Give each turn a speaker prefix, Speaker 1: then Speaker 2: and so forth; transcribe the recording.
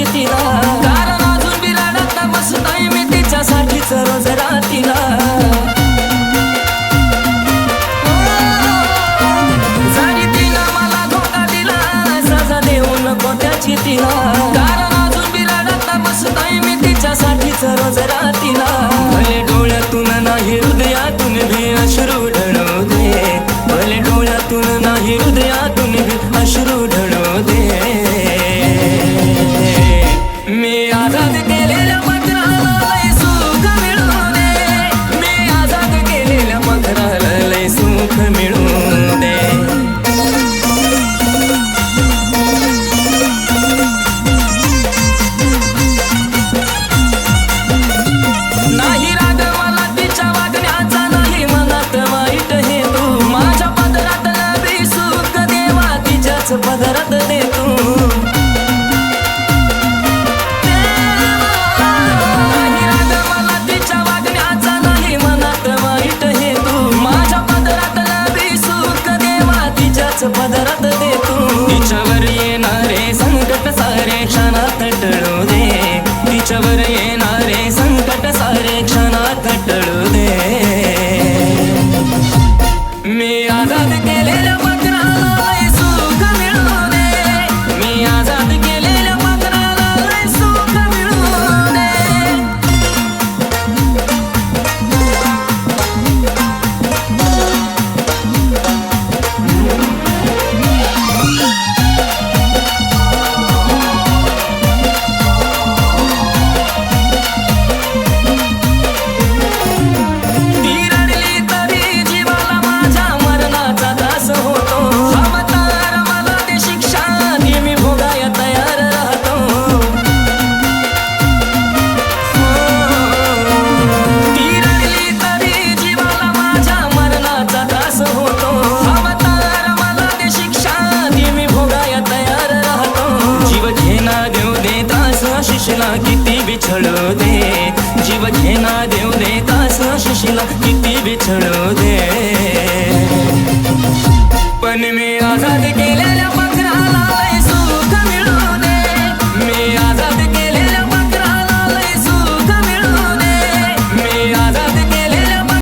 Speaker 1: पाहिजे तिला कारण अजून बिला डॉक्टर बसताय मी रोज जरी तिला मला धोका दिला. सजा देऊ नको त्याची तिला. ಮಾತಾಡೋದೇ किती बिछळ दे जीव घेना देऊ दे तास शिशिला किती बिछळ दे